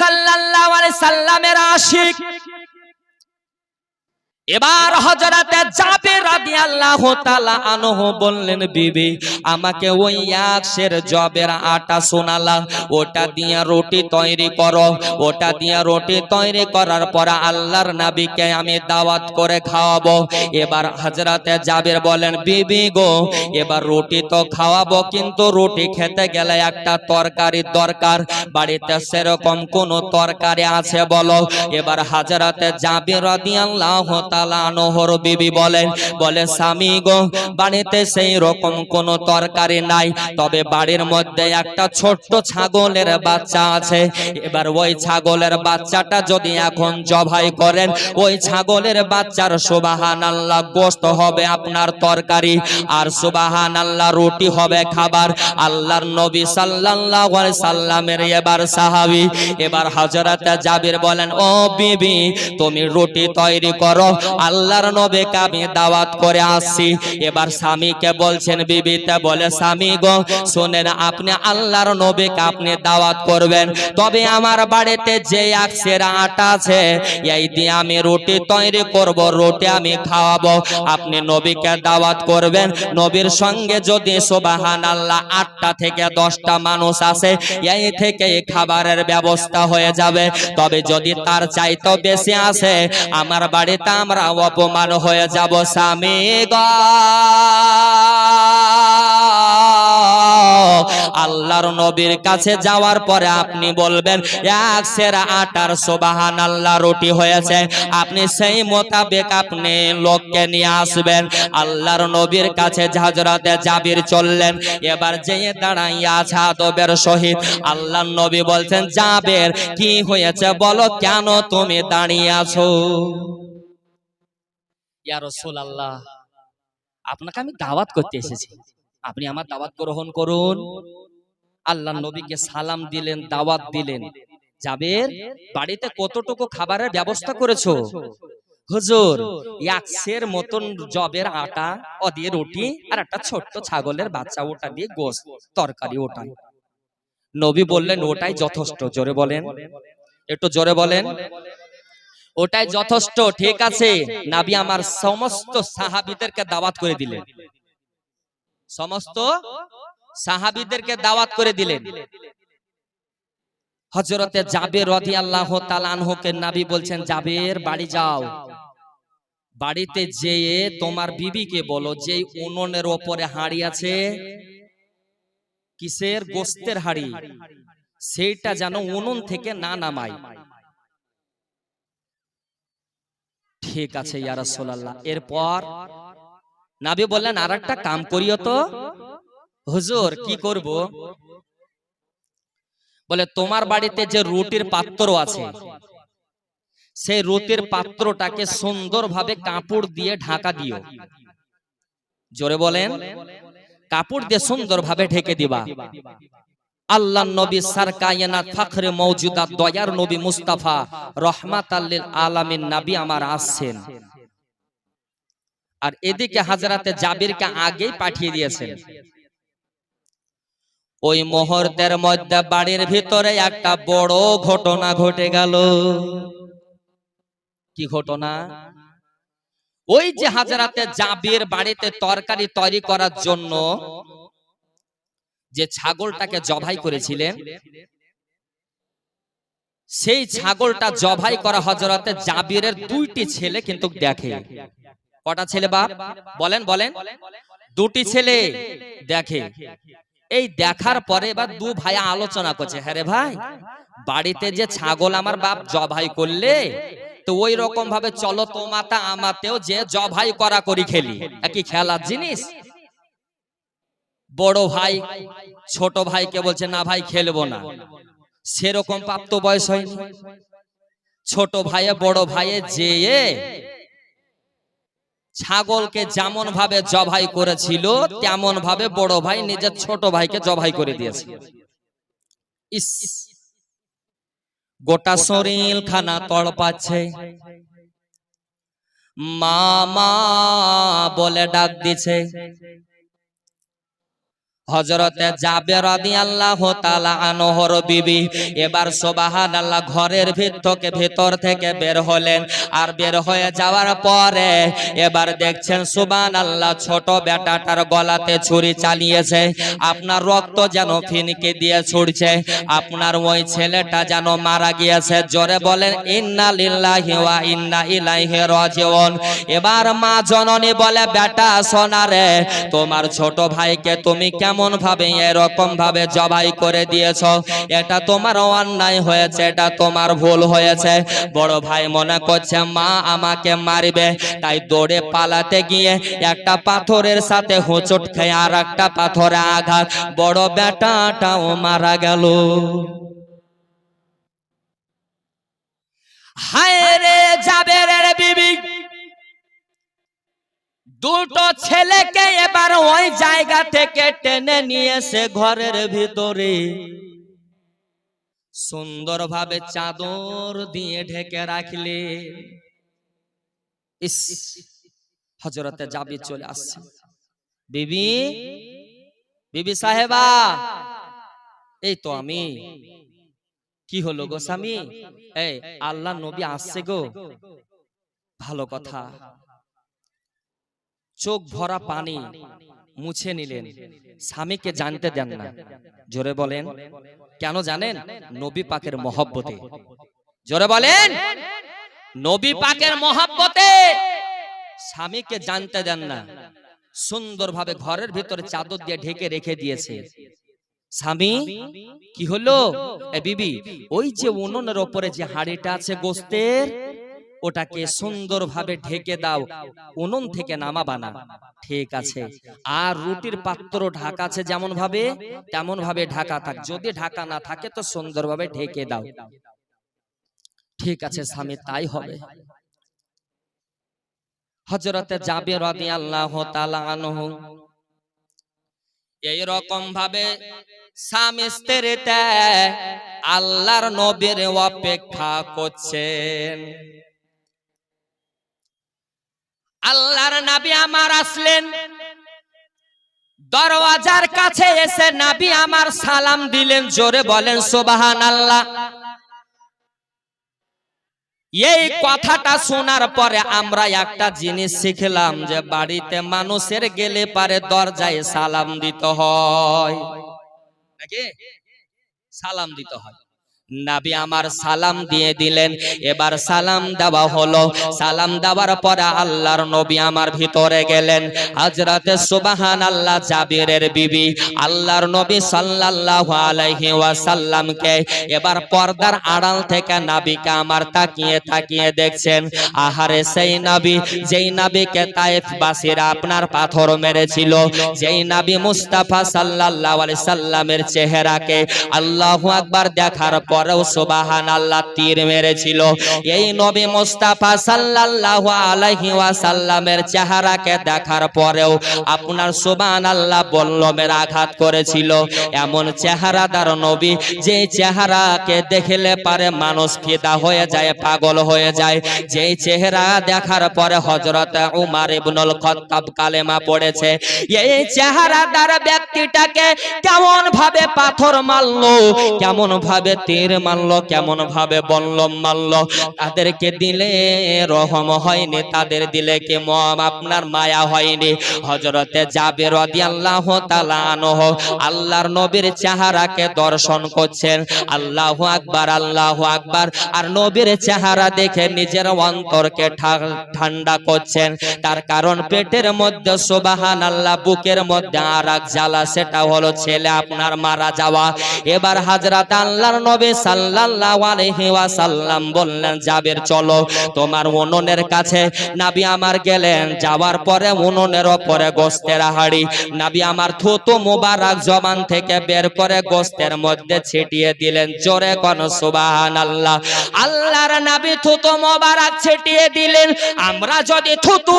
সাল্লাল্লাহু আলাইহি সাল্লামের আশিক। এবার হজরতে জাবির রাদিয়াল্লাহু তাআলা আনহু বললেন, বিবি, আমাকে ওই একশের জবের আটা শোনালা। ওটা দিয়ে রুটি তৈরি করো। ওটা দিয়ে রুটি তৈরি করার পর আল্লাহর নবীকে আমি দাওয়াত করে খাওয়াবো। এবার হজরতে জাবির বলেন, বিবি গো, এবার রুটি তো খাওয়াবো, কিন্তু রুটি খেতে গেলে একটা তরকারি দরকার। বাড়িতে সেরকম কোন তরকারি আছে বলো? এবার হাজরাতে জাবির রাদিয়াল্লাহু তাআলা আনহর বিবি বলেন, বলে, স্বামী গো, বাড়িতে সেই রকম কোন তরকারি নাই। তবে বাড়ির মধ্যে একটা ছোট্ট ছাগলের বাচ্চা আছে। এবার ওই ছাগলের বাচ্চাটা যদি এখন জবাই করেন, ওই ছাগলের বাচ্চার সুবাহান আল্লাহ গোস্ত হবে আপনার তরকারি। আর সুবাহান আল্লাহ রুটি হবে খাবার। আল্লাহর নবী আলাইহি সাল্লামের এবার সাহাবী। এবার হযরত জাবির বলেন, ও বিবি, তুমি রুটি তৈরি করো। আল্লাহর নবীকে আমি দাওয়াত করে আসছি। এবার স্বামীকে বলছেন বিবিতে বলে স্বামী গো শুনেন আপনি আল্লাহর নবীকে আপনি দাওয়াত করবেন। তবে আমার বাড়িতে যে একশের আটা আছে এই দিয়ে আমি রুটি তৈরি করব রুটি আমি খাওয়াবো। আপনি নবীকে দাওয়াত করবেন। নবীর সঙ্গে যদি সুবাহান আল্লাহ আটটা থেকে দশটা মানুষ আসে এই থেকে খাবারের ব্যবস্থা হয়ে যাবে। তবে যদি তার চাইতেও বেশি আসে আমার বাড়িতে আমরা অপমান হয়ে যাব স্বামী গো। আল্লাহর নবীর কাছে যাওয়ার পরে আপনি বলবেন, এক সেরা আটার সোবাহান আল্লাহ রুটি হয়েছে। আপনি সেই মোতাবেক আপনি লোককে নিয়ে আসবেন। আল্লাহর নবীর কাছে হাজরাতে জাবির চললেন। এবার যেয়ে দাঁড়াইয়া আছে আদবের সহিত আল্লাহর নবী বলছেন, জাবের কি হয়েছে বলো, কেন তুমি দাঁড়িয়ে আছো? ইয়া রাসূলুল্লাহ আপনাকে আমি দাওয়াত করতে এসেছি। আপনি আমার দাওয়াত গ্রহণ করুন। আল্লাহ নবীকে সালাম দিলেন দাওয়াত দিলেন। জাবের বাড়িতে কতটুকু খাবারের ব্যবস্থা করেছ? হুজুর একশের মতন জবের আটা ও দিয়ে রুটি আর একটা ছোট্ট ছাগলের বাচ্চা ওটা দিয়ে গোস তরকারি ওটাই। নবী বললেন ওটাই যথেষ্ট জোরে বলেন। একটু জোরে বলেন। ওটাই যথেষ্ট ঠিক আছে। নাবি আমার সমস্ত সাহাবিদেরকে দাওয়াত করে দিলেন। সমস্ত সাহাবিদেরকে দাওয়াত করে দিলেন। হজরতে জাবের রদি আল্লাহ তালানহকে নাবি বলছেন জাবের বাড়ি যাও। বাড়িতে যেয়ে তোমার বিবিকে বলো যে উনুনের ওপরে হাড়ি আছে কিসের গোস্তের হাড়ি? সেইটা যেন উনুন থেকে না নামায়। ঠিক আছে ইয়া রাসূলুল্লাহ। এরপর নাবি বললেন আর একটা কাম করিও তো? হুজুর কি করব? বলে তোমার বাড়িতে যে রুটির পাত্র আছে সেই রুটির পাত্রটাকে সুন্দরভাবে কাপড় দিয়ে ঢাকা দিও। জোরে বলেন কাপড় দিয়ে সুন্দরভাবে ঢেকে দিবা। আল্লাহ নবী সারকায়নাত ফখরে মওজুদা দয়ার নবী মুস্তাফা রহমাতাল্লিল আলামিন নবী আমার আসছেন। আর এদিকে হাজরাতে জাবিরকে আগেই পাঠিয়ে দিয়েছেন। ওই মুহূর্তের মধ্যে বাড়ির ভিতরে একটা বড় ঘটনা ঘটে গেল। কি ঘটনা? ওই যে হাজরাতে জাবির বাড়িতে তরকারি তৈরি করার জন্য যে ছাগলটাকে জবাই করেছিলেন সেই ছাগলটা জবাই করা হজরতে জাবিরের দুইটি ছেলে কিন্তু দেখে। কটা ছেলে বাপ? বলেন বলেন। দুটি ছেলে দেখে। এই দেখার পরে এবার দু ভাই আলোচনা করছে হ্যাঁ রে ভাই বাড়িতে যে ছাগল আমার বাপ জবাই করলে তো ওই রকম ভাবে চলো তো মাতা আমাতেও যে জবাই করা করি খেলি। একই খেলার জিনিস? বড় ভাই, ছোট ভাইকে বলছে, না ভাই, খেলব না। সেরকম প্রাপ্ত বয়স হয়নি। ছোট ভাইয়ে বড় ভাইয়ে যেয়ে ছাগলকে যেমন ভাবে জবাই করেছিল, তেমন ভাবে বড় ভাই নিজের ছোট ভাইকে জবাই করে দিয়েছে। ইস! গোটা শরীর খানা তড়পাচ্ছে। মা মা বলে ডাক দিছে। হজরতে যাবে রাদি আল্লাহ তালা আনহর বিবি এবার সোবাহান আল্লাহ ঘরের ভিতরকে ভেতর থেকে বের হলেন আর বের হয়ে যাওয়ার পরে এবার দেখছেন সুবান আল্লাহ ছোট বেটাটার গলাতে ছুরি চালিয়েছে। আপনার রক্ত যেন ফিনকে দিয়ে ছুটছে। আপনার ওই ছেলেটা যেন মারা গিয়েছে। জোরে বলেন, ইন্না লিল্লাহি ওয়া ইন্না ইলাইহি রাজিউন। এবার মা জননী বলে, বেটা সোনারে তোমার ছোট ভাইকে তুমি কেমন ভাবে এরকম ভাবে জবাই করে দিয়েছ? এটা তোমার অন্যায় হয়েছে, এটা তোমার ভুল হয়েছে। বড় ভাই মনে করছে, মা আমাকে মারবে। তাই দৌড়ে পালাতে গিয়ে একটা পাথরের সাথে হোঁচট খেয়ে আর একটা পাথরে আঘাত। বড় বেটাটাও মারা গেল। হায় রে জাবের বিবি! দুটো ছেলেকে এবার ওই জায়গা থেকে টেনে নিয়েছে ঘরের ভিতরে। সুন্দরভাবে চাদর দিয়ে ঢেকে রাখলে হজরতে যাবি চলে আসছে। বিবি বিবি সাহেবা, এই তো আমি। কি হলো গো স্বামী? এই, আল্লাহ নবী আসছে গো। ভালো কথা। চোখ ভরা পানি মুছে নিলেন। স্বামীকে জানতে দেন না। জোরে বলেন, কেন জানেন? নবী পাকের মহব্বতে। জোরে বলেন, নবী পাকের মহব্বতে। স্বামীকে জানতে দেন না। সুন্দরভাবে ঘরের ভিতরে চাদর দিয়ে ঢেকে রেখে দিয়েছে। স্বামী, কি হলো? বিবি, ওই যে উনুনের ওপরে যে হাড়িটা আছে গোস্তের ওটাকে সুন্দরভাবে ঢেকে দাও উনুন থেকে নামাবা না। ঠিক আছে। আর রুটির পাত্র ঢাকা আছে যেমন ভাবে তেমন ভাবে ঢাকা থাক। যদি ঢাকা না থাকে তো সুন্দরভাবে ঢেকে দাও। ঠিক আছে স্বামী তাই হবে। হজরতে যাবে রদি আল্লাহ আনহু। এই রকম ভাবে স্বামী স্ত্রীতে আল্লাহর নবীর অপেক্ষা করছেন। আল্লাহর নবী আমার আসলেন। দরওয়াজার কাছে এসে নবী আমার সালাম দিলেন, জোরে বলেন সোবাহান আল্লাহ এই কথাটা শোনার পরে আমরা একটা জিনিস শিখলাম যে বাড়িতে মানুষের গেলে পারে দরজায় সালাম দিতে হয়। সালাম দিতে হয়। নাবি আমার সালাম দিয়ে দিলেন। এবার সালাম দেওয়া হলো। সালাম দেওয়ার পরে আল্লাহর নবী আমার ভিতরে গেলেন। হজরতে সুবাহান আল্লাহ জাবিরের বিবি, আল্লাহর নবী সাল্লাল্লাহু আলাইহি ওয়াসাল্লামকে এবার পর্দার আড়াল থেকে নাবিকে আমার তাকিয়ে তাকিয়ে দেখছেন। আহারে সেই নবী, যেই নবীকে তায়েফ বাসীরা আপনার পাথর মেরেছিল, যেই নবী মুস্তাফা সাল্লাল্লাহু আলাইহি সাল্লামের চেহারাকে আল্লাহু আকবার দেখার যে দেখলে পারে মানুষ ফিদা হয়ে যায়, পাগল হয়ে যায়। যেই চেহারা দেখার পরে হযরত উমার ইবনুল কালেমা পড়েছে, এই চেহারাদার ব্যক্তিটাকে কেমন ভাবে পাথর মারলো? কেমন ভাবে তীর মারলো কেমন ভাবে বল্লম মারলো তাদেরকে দিলে রহম হয়নি, তাদের দিলে কি মম? আপনার মায়া হয়নি। হজরতে যাবে রাদিয়াল্লাহু তাআলা আনহু আল্লাহর নবীর চেহারাকে দর্শন করছেন। আল্লাহু আকবার আল্লাহু আকবার। আর নবীর চেহারা দেখে নিজের অন্তরকে ঠান্ডা করছেন। তার কারণ পেটের মধ্যে সুবাহান আল্লাহ বুকের মধ্যে আর এক জ্বালা, সেটা হলো ছেলে আপনার মারা যাওয়া। এবার হাজরাত আল্লাহর নবী সাল্লাল্লাহু বললেন, জাবের, চলো। তোমার উনুনের কাছে নাবি আমার গেলেন। যাওয়ার পরে উনুনের ওপরে গোস্তের হাড়ি নাবি আমার থুতু মুবারক জবান থেকে বের করে গোস্তের মধ্যে ছিটিয়ে দিলেন। জোরে কোন, সুবহানাল্লাহ। আল্লাহর নবী থুতু মুবারক ছিটিয়ে দিলেন। আমরা যদি থুতু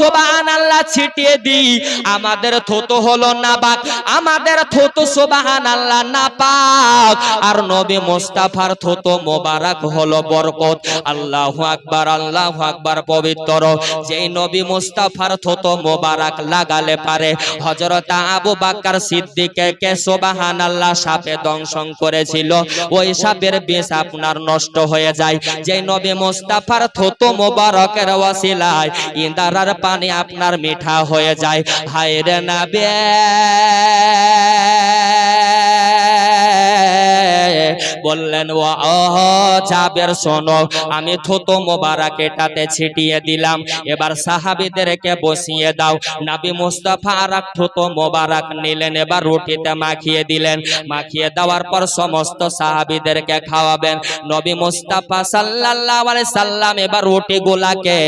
সুবহানাল্লাহ, ছিটিয়ে দিই, আমাদের থুতু হলো নাবাক আমাদের থুতু, সুবহানাল্লাহ, নাপাক। আর নবী মোস্তাফার থতো মোবারক হলো বরকত। আল্লাহ আকবার আল্লাহ আকবার পবিত্র। যেই নবী মুস্তাফার থতো মোবারক লাগালে পারে। হযরত আবু বাক্কার সিদ্দিককে কে আল্লাহ সাপে দংশন করেছিল। ওই সাপের বিষ আপনার নষ্ট হয়ে যায়। যেই নবী মুস্তাফার থতো মোবারকের ওয়াসিলায় ইন্দারার পানি আপনার মিঠা হয়ে যায়। হায় রে নবী! বললেন ও জাবের শোনো আমি থুতু মোবারক এটাতে ছিটিয়ে দিলাম। এবার সাহাবিদেরকে বসিয়ে দাও। নাবি মুস্তাফা আর এক থুতু মোবারক নিলেন, এবার রুটিতে মাখিয়ে দিলেন। মাখিয়ে দেওয়ার পর সমস্ত সাহাবিদেরকে খাওয়াবেন। নবী মুস্তাফা সাল্লাল্লাহু আলাইহি সাল্লাম এবার রুটিগুলাকে,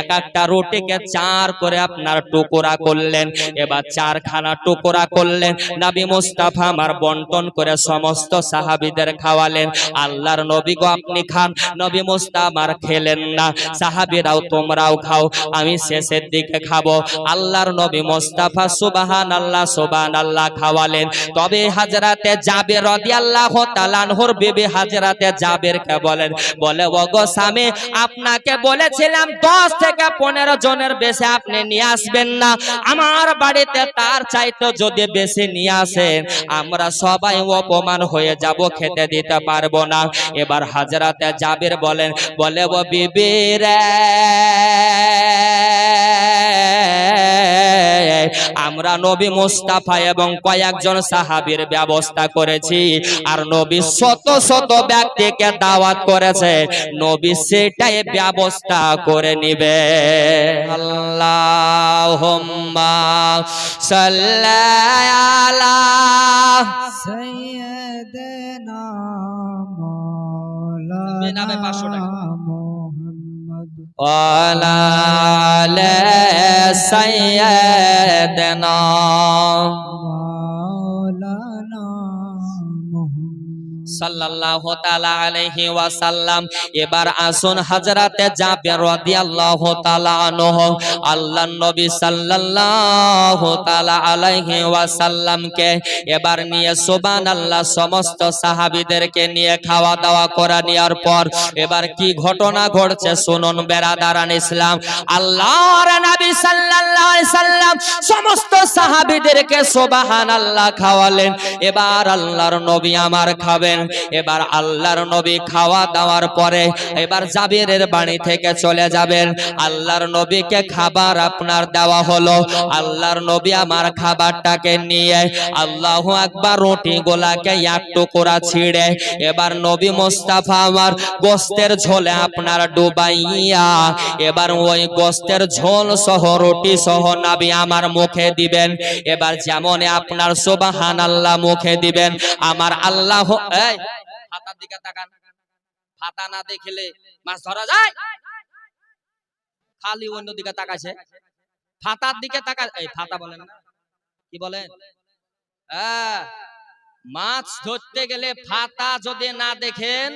এক একটা রুটিকে চার করে আপনার টুকরা করলেন। এবার চারখানা টুকরা করলেন। নবী মুস্তাফা আমার বন্টন করে সমস্ত সাহাবিদের খাওয়ালেন আল্লাহর নবী গো আপনি খান, নবী মুস্তাফার খেলেন না। সাহাবীরাও, তোমরাও খাও, আমি শেষের দিকে খাব। আল্লাহর নবী মুস্তাফা সুবাহান আল্লাহ সুবাহান আল্লাহ খাওয়ালেন। তবে হাজরাতে যাবে রাদিয়াল্লাহু তাআলা আনহুর বিবি হাজরাতে জাবেরকে বলেন, বলে, ওগো স্বামী, আপনাকে বলেছিলাম দশ থেকে পনেরো জনের বেশি আপনি নিয়ে আসবেন না। আমার বাড়িতে তার চাইতে যদি বেশি নিয়ে আসেন, আমরা সবাই অপমান হয়ে যাব, খেতে দিতে পারব না। এবার হাজরাতে যাবের বলেন বলে বিবি রে আমরা নবী মোস্তাফা এবং কয়েকজন সাহাবির ব্যবস্থা করেছি। আর নবী শত শত ব্যক্তিকে দাওয়াত করেছে। নবী সেটাই ব্যবস্থা করে নিবে। আল্লাহ সাল্লা সাইয়্যিদিনা সাল্লাল্লাহু তাআলা আলাইহি ওয়াসাল্লাম। এবার আসুন রাদিয়াল্লাহু তাআলা আনহু। আল্লাহর নবী সাল্লাল্লাহু তাআলা আলাইহি ওয়াসাল্লামকে এবার নিয়ে সুবহানাল্লাহ সমস্ত সাহাবীদেরকে নিয়ে খাওয়া দাওয়া করা নেওয়ার পর এবার কি ঘটনা ঘটছে শুনুন বেরাদারান ইসলাম। আল্লাহর নবী সাল্লাল্লাহু আলাইহি সাল্লাম সমস্ত সাহাবীদেরকে সুবহানাল্লাহ খাওয়ালেন। এবার আল্লাহর নবী আমার খাবেন। এবার আল্লাহর নবী খাওয়া দাওয়ার পরে এবার জাবিরের বাড়ি থেকে চলে যাবেন। আল্লাহর নবীকে খাবার আপনার দেওয়া হলো। আল্লাহর নবী আমার খাবারটাকে নিয়ে আল্লাহ একবার রুটি গোলাকে এক টুকরা ছিঁড়ে এবার নবী মোস্তাফা আমার গোস্তের ঝোলে আপনার ডুবাইয়া এবার ওই গোস্তের ঝোল সহ, রুটি সহ নাবি আমার মুখে দিবেন। এবার যেমন আপনার সুবাহান আল্লাহ মুখে দিবেন, আমার আল্লাহ এই ফাতার দিকে তাকান। ফাতা না দেখলে মাছ ধরা যায়। খালি অন্য দিকে তাকাছে ফাতার দিকে তাকা এই ফাতা বলেন কি বলেন? হ্যাঁ, মাছ ধরতে গেলে ফাতা যদি না দেখেন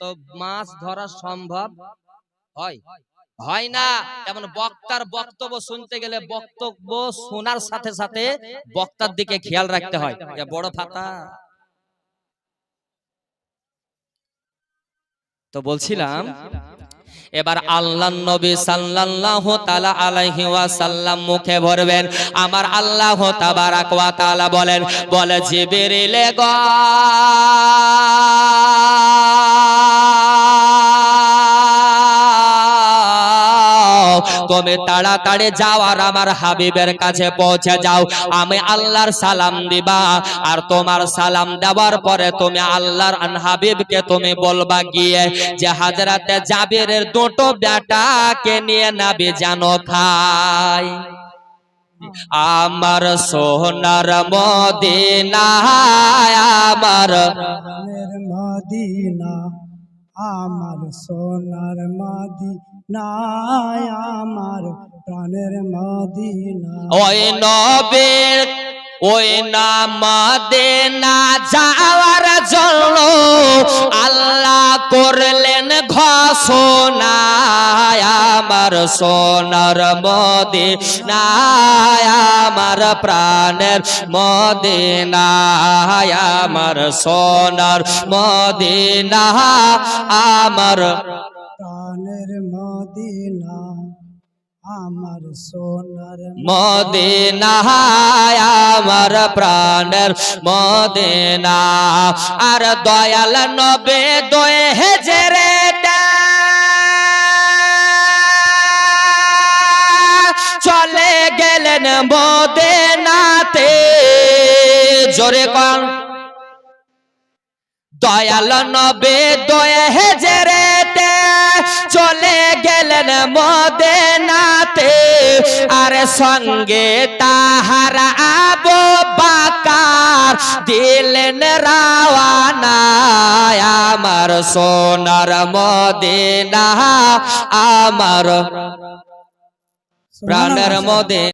তো মাছ ধরা সম্ভব হয়। হয় না। যেমন বক্তার বক্তব্য শুনতে গেলে বক্তব্য শোনার সাথে সাথে বক্তার দিকে খেয়াল রাখতে হয়। বড় ফাতা তো বলছিলাম এবার আল্লাহ নবী সাল্লাল্লাহু তাআলা আলাইহি ওয়াসাল্লাম মুখে ভরবেন আমার আল্লাহ তাবারাক ওয়া তাআলা বলেন বলে জিবির গো তুমি তাড়াতাড়ি যাও আর আমার হাবিবের কাছে পৌঁছে যাও। আমি আল্লাহর সালাম দিবা। আর তোমার সালাম দেওয়ার পরে তুমি আল্লাহর হাবিবকে তুমি বলবা গিয়ে যে, হাজরাতে জাবিরের দুটো বেটাকে নিয়ে নাবি জানো খাই। আমার সোনার মদিনা আমার মদিনা, আমার সোনার মদিনা। আমার প্রাণের মদিনা। ওই নবীর, ওই নাম দেনা যাওয়ার জন্য আল্লাহ করলেন ঘোষণা আমার সোনার মদে আমার প্রাণের মদে আমার সোনার মদে আমার প্রাণের মদিনা, আমার সোনার মদিনা, আমার প্রাণের মদিনা। আর দয়াল নবে দয়ে হেজরে চলে গেলেন মদিনাতে। জোরে কন। দয়াল নবে দয়ে হেজরেতে চলে গেলেন মদেনাতে আর সঙ্গে তাহার আবো বাকার দিলেন রাওয়ানা আমার সোনার মদিনা আমার প্রাণের মদে